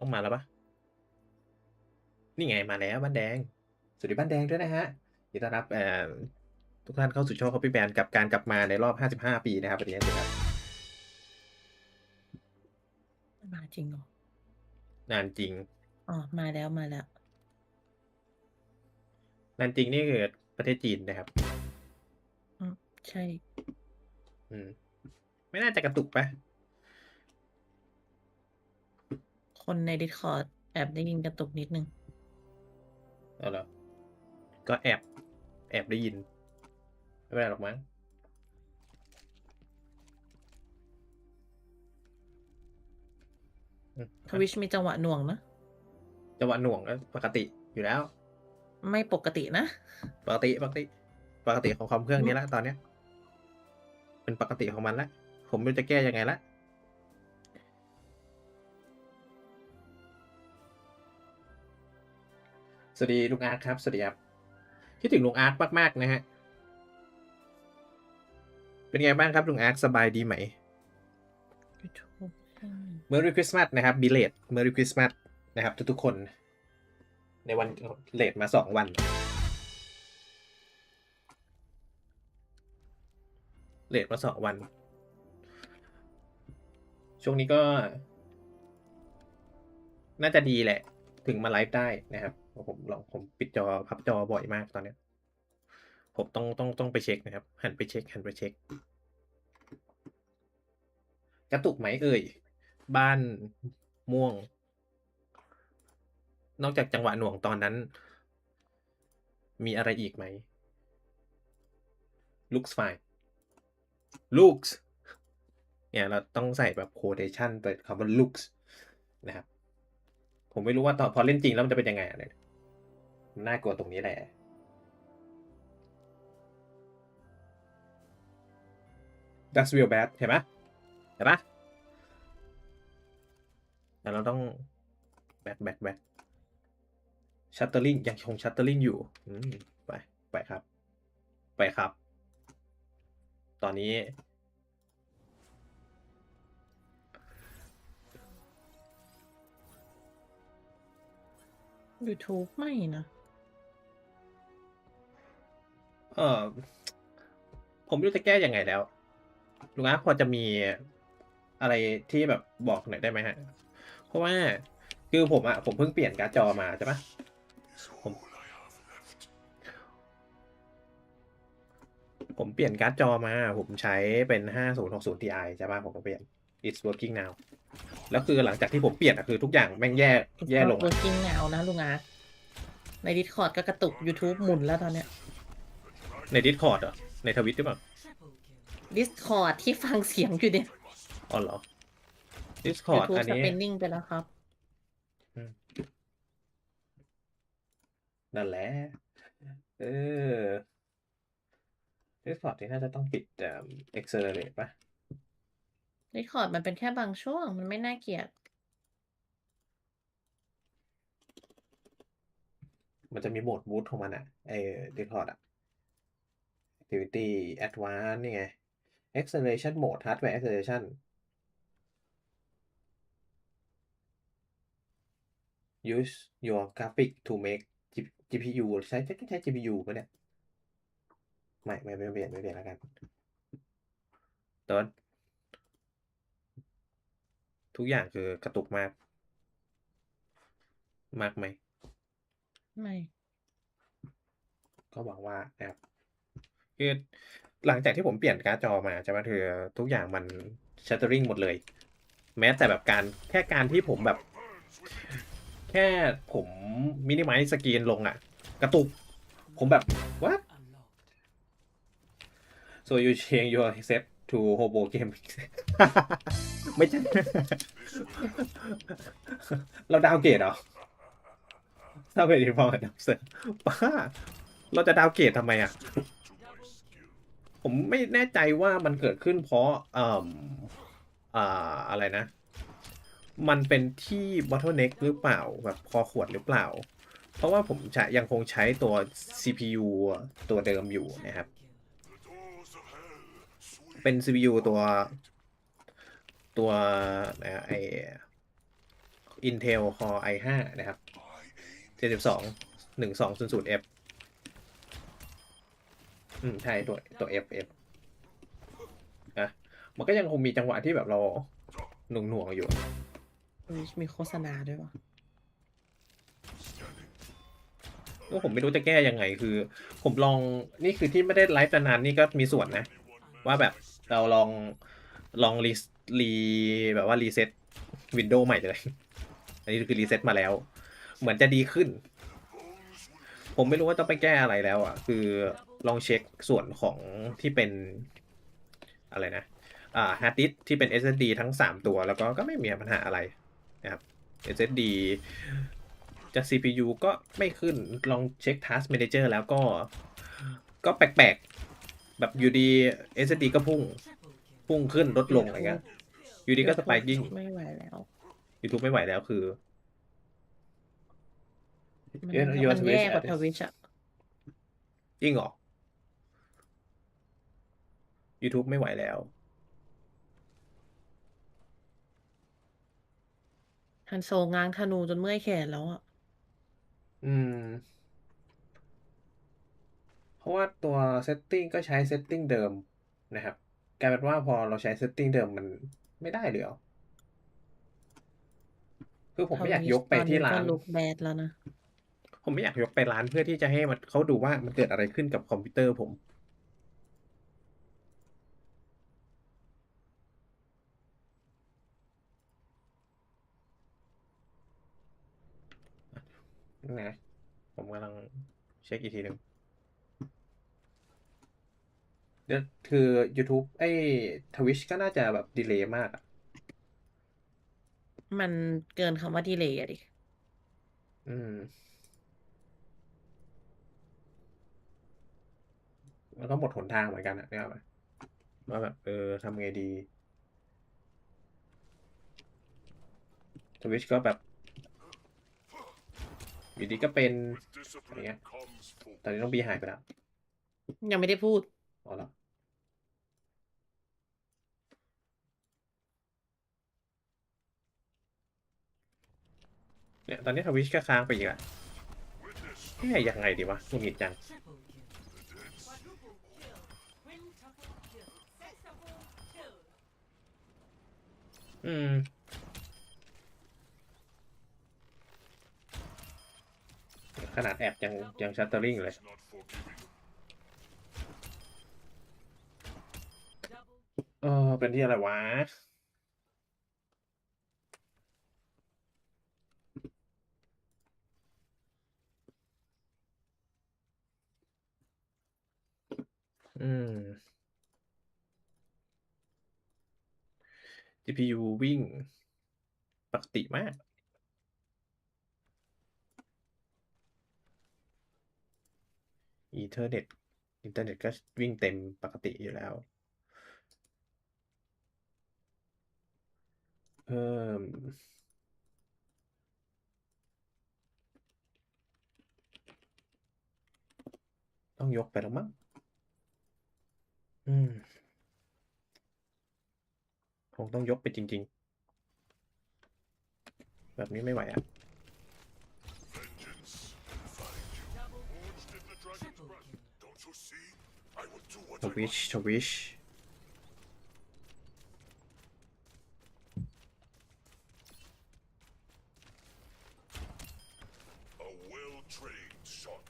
ต้องมาแล้วปะนี่ไงมาแล้วบ้านแดง สวัสดีบ้านแดงด้วยนะฮะยินดีต้อนรับเอ่อทุกท่านเข้าสู่ช่อง Copy Band กับการกลับมาในรอบ 55 ปีนะครับวันนี้นะครับมาจริงเหรอนานจริง อ๋อ มาแล้วมาแล้ว นานจริงนี่คือประเทศจีนนะครับ อืมใช่ อืม ไม่น่าจะกระตุกปะ คนใน Discord แอบได้ยินกระตุกนิดนึง เอาเหรอก็แอบ แอบได้ยิน ไม่เป็นไรหรอกมั้งอืมทวิชมีจังหวะหน่วงนะ จังหวะหน่วงก็ปกติอยู่แล้ว ไม่ปกตินะ ปกติปกติ ปกติของคอมเครื่องนี้ละตอนเนี้ย เป็นปกติของมันละ ผมไม่รู้จะแก้ยังไงละ สวัสดีลุงอาร์ตครับ สวัสดีครับ คิดถึงลุงอาร์ตมากๆนะฮะ เป็นไงบ้างครับลุงอาร์ตสบายดีไหม YouTube Merry Christmas นะครับบิเลต Merry Christmas นะครับ ทุกๆคน ในวันเลทมาสองวัน เลทมาสองวัน ช่วงนี้ก็ น่าจะดีแหละ ถึงมาไลฟ์ได้นะครับ ผมลองผมปิดจอพับจอบ่อยมากตอนเนี้ย ผมต้องต้องต้องไปเช็คนะครับ หันไปเช็ค หันไปเช็ค กระตุกไหมเอ่ย บ้านม่วง นอกจากจังหวะหน่วงตอนนั้น มีอะไรอีกไหม looks fine looks เนี่ยเราต้องใส่แบบ quotation เปิดคำว่า looks นะครับ ผมไม่รู้ว่าตอนพอเล่นจริงแล้วมันจะเป็นยังไงเนี่ย น่ากลัวตรงนี้แหละ That's real bad เห็นไหมเห็นปะแต่เราต้องแบกแบกแบกชัตเตอร์ลิงยังคงชัตเตอร์ลิงอยู่อืมไปไปครับ ไปครับ ตอนนี้ YouTube ไม่นะ เออผมไม่รู้จะแก้ยังไงแล้วลุงอาร์ตพอจะมีอะไรที่แบบบอกหน่อยได้ไหมฮะ เพราะว่าคือผมอะผมเพิ่งเปลี่ยนการ์ดจอมาใช่ปะผมผมเปลี่ยนการ์ดจอมา ผมใช้เป็นห้าศูนย์หกศูนย์ Ti ใช่ปะผมก็เปลี่ยน it's working now แล้วคือหลังจากที่ผมเปลี่ยนอะคือทุกอย่างแม่งแย่แย่ลงอะ working now นะลุงอาร์ตใน Discord ก็กระตุก YouTube หมุนแล้วตอนเนี้ย ใน Discord เหรอในทวิตหรือเปล่า Discord ที่ฟังเสียงอยู่เนี่ย อ๋อเหรอ Discord YouTube อันนี้ spinning ไปแล้วครับ นั่นแหละ เออ Discord นี่น่าจะต้องปิดเอ่อ Accelerate ป่ะ Discord มันเป็นแค่บางช่วง มันไม่น่าเกลียด มันจะมีโหมด Mood ของมันอะไอ้ Discord อะ Activity Advanced นี่ไง Acceleration Mode Hardware Acceleration Use your graphic to make G- GPU ใช้ใช้ใช้ GPU ปะเนี่ย ไม่ไม่ไม่เปลี่ยนไม่เปลี่ยนแล้วกันแต่ว่าทุกอย่างคือกระตุกมาก มากไหม ไม่ ก็หวังว่านะครับ คือหลังจากที่ผมเปลี่ยนการ์ดจอมาใช่ไหมคือทุกอย่างมันชัตเตอร์ริงหมดเลย แม้แต่แบบการแค่การที่ผมแบบ แค่ผมมินิมัลสกรีนลงอะกระตุก ผมแบบ what so you change your set to hobo game ไม่ใช่ เราดาวเกรดเหรอถ้าเป็นฟอร์ดับเซอร์ป้าเราจะดาวเกรดทำไมอะ ผมไม่แน่ใจว่ามันเกิดขึ้นเพราะอ่ออ่าอะไรนะ มันเป็นที่ bottleneck หรือเปล่าแบบคอขวดหรือเปล่า เพราะว่าผมใช้ยังคงใช้ตัว CPU ตัวเดิมอยู่นะครับ เป็น CPU ตัวตัวนะไอ Intel Core i5 นะครับ 72 1200F อืมใช่ตัวตัว F F อะมันก็ยังคงมีจังหวะที่แบบเราหน่วงหน่วงๆอยู่มีโฆษณาด้วยวะก็ผมไม่รู้จะแก้ยังไงคือ ผมลองนี่คือที่ไม่ได้ไลฟ์นานๆนี่ก็มีส่วนนะ ว่าแบบเราลองลองรีรีแบบว่ารีเซ็ตวินโดว์ใหม่เลย อันนี้คือรีเซ็ตมาแล้ว เหมือนจะดีขึ้น ผมไม่รู้ว่าต้องไปแก้อะไรแล้วอะ คือ ลองเช็คส่วนของที่เป็นอะไรนะ อ่าฮาร์ดดิสที่เป็น SSD ทั้ง 3 ตัวแล้วก็ก็ไม่มีปัญหาอะไรนะครับ SSD จาก CPU ก็ไม่ขึ้นลองเช็ค Task Manager แล้วก็ ก็แปลกๆ แบบอยู่ดี SSD ก็พุ่ง พุ่งขึ้นลดลงอะไรเงี้ยอยู่ดีก็สปายกิ้งไม่ไหวแล้ว YouTube ไม่ไหวแล้วคือมันเอ๊ะ Your มันแย่กว่า Twitch ทวิชอะจริงเหรอ YouTube ไม่ไหวแล้วฮันโซง้างธนูจนเมื่อยแขนแล้วอะอืม เพราะว่าตัว setting ก็ใช้ setting เดิมนะครับกลายเป็นว่าพอเราใช้ setting เดิมมันไม่ได้เลยเหรอคือผมไม่อยากยกไปที่ร้านลุกแบดแล้วนะ ผมไม่อยากยกไปร้านเพื่อที่จะให้มันเขาดูว่ามันเกิดอะไรขึ้นกับคอมพิวเตอร์ผม นะผมกำลังเช็คอีกทีหนึ่งเดี๋ยวคือ YouTube ไอ้ Twitch ก็น่าจะแบบดีเลย์มากอะมันเกินคำว่าดีเลยอะดิ อืม แล้วก็หมดหนทางเหมือนกันอะเนี่ยไหมว่าแบบเออทำไงดีทวิชก็แบบ อยู่ดีก็เป็นอย่างเงี้ยตอนนี้ต้องบีหายไปแล้ว ยังไม่ได้พูดอ๋อเหรอเนี่ยตอนนี้ทวิชก็ค้างไปอีกแล้วเฮ้ยยังไงดีวะหงุดหงิดจังอืม ขนาดแอบยังยังชัตเตอร์ลิงเลย เออเป็นที่อะไรวะ อืม GPU วิ่ง ปกติมาก อีเทอร์เน็ต อินเทอร์เน็ตก็วิ่งเต็มปกติอยู่แล้ว เพิ่มต้องยกไปแล้วมั้ง อืม คงต้องยกไปจริง ๆ แบบนี้ไม่ไหวอะ ทวิชทวิช A well-trained shot.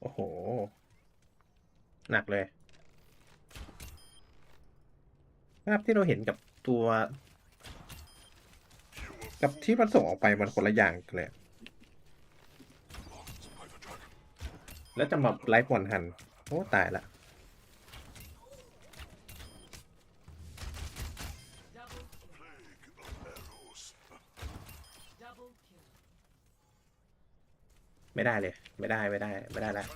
โอ้โห หนักเลย ภาพที่เราเห็นกับตัว กับที่มันส่งออกไปมันคนละอย่างเลย แล้วจะมาไลฟ์บอลหัน โอ้ ตายละ ไม่ได้เลย ไม่ได้ ไม่ได้ ไม่ได้แล้ว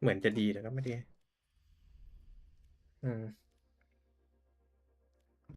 เหมือนจะดีแต่ก็ไม่ดี อืม